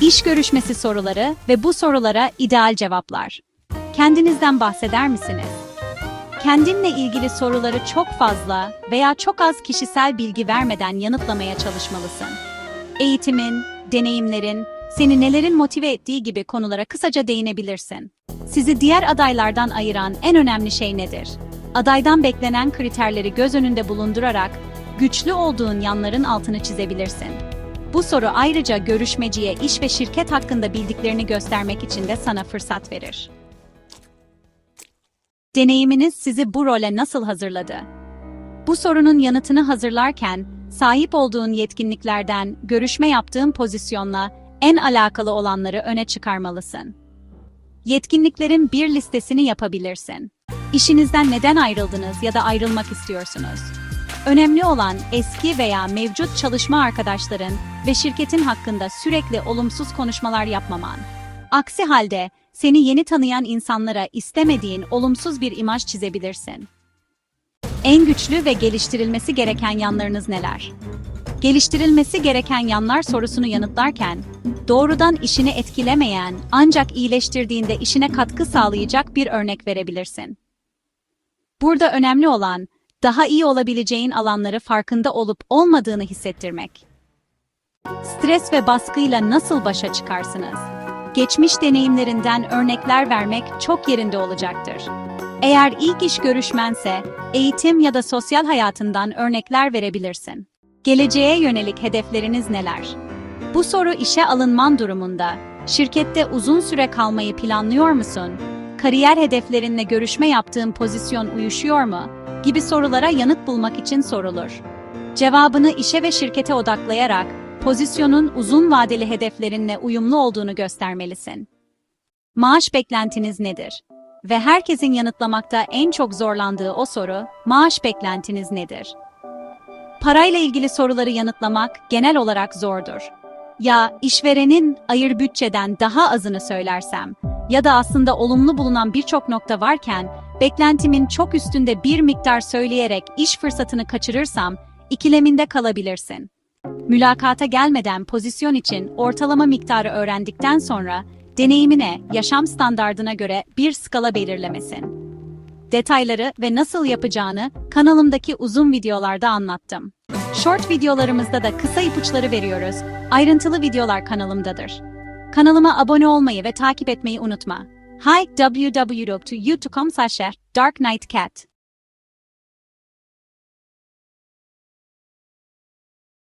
İş görüşmesi soruları ve bu sorulara ideal cevaplar. Kendinizden bahseder misiniz? Kendinle ilgili soruları çok fazla veya çok az kişisel bilgi vermeden yanıtlamaya çalışmalısın. Eğitimin, deneyimlerin, seni nelerin motive ettiği gibi konulara kısaca değinebilirsin. Sizi diğer adaylardan ayıran en önemli şey nedir? Adaydan beklenen kriterleri göz önünde bulundurarak güçlü olduğun yanların altını çizebilirsin. Bu soru ayrıca görüşmeciye iş ve şirket hakkında bildiklerini göstermek için de sana fırsat verir. Deneyiminiz sizi bu role nasıl hazırladı? Bu sorunun yanıtını hazırlarken sahip olduğun yetkinliklerden görüşme yaptığın pozisyonla en alakalı olanları öne çıkarmalısın. Yetkinliklerin bir listesini yapabilirsin. İşinizden neden ayrıldınız ya da ayrılmak istiyorsunuz? Önemli olan eski veya mevcut çalışma arkadaşların ve şirketin hakkında sürekli olumsuz konuşmalar yapmaman. Aksi halde seni yeni tanıyan insanlara istemediğin olumsuz bir imaj çizebilirsin. En güçlü ve geliştirilmesi gereken yanlarınız neler? Geliştirilmesi gereken yanlar sorusunu yanıtlarken, doğrudan işini etkilemeyen ancak iyileştirdiğinde işine katkı sağlayacak bir örnek verebilirsin. Burada önemli olan, daha iyi olabileceğin alanları farkında olup olmadığını hissettirmek. Stres ve baskıyla nasıl başa çıkarsınız? Geçmiş deneyimlerinden örnekler vermek çok yerinde olacaktır. Eğer ilk iş görüşmense, eğitim ya da sosyal hayatından örnekler verebilirsin. Geleceğe yönelik hedefleriniz neler? Bu soru işe alınman durumunda, şirkette uzun süre kalmayı planlıyor musun? Kariyer hedeflerinle görüşme yaptığın pozisyon uyuşuyor mu? gibi sorulara yanıt bulmak için sorulur. Cevabını işe ve şirkete odaklayarak pozisyonun uzun vadeli hedeflerinle uyumlu olduğunu göstermelisin. Maaş beklentiniz nedir? Ve herkesin yanıtlamakta en çok zorlandığı o soru, maaş beklentiniz nedir? Parayla ilgili soruları yanıtlamak genel olarak zordur. Ya işverenin ayır bütçeden daha azını söylersem ya da aslında olumlu bulunan birçok nokta varken beklentimin çok üstünde bir miktar söyleyerek iş fırsatını kaçırırsam ikileminde kalabilirsin. Mülakata gelmeden pozisyon için ortalama miktarı öğrendikten sonra deneyimine, yaşam standardına göre bir skala belirlemesin. Detayları ve nasıl yapacağını kanalımdaki uzun videolarda anlattım. Short videolarımızda da kısa ipuçları veriyoruz. Ayrıntılı videolar kanalımdadır. Kanalıma abone olmayı ve takip etmeyi unutma. Hi www.youtube.com slash darknightcat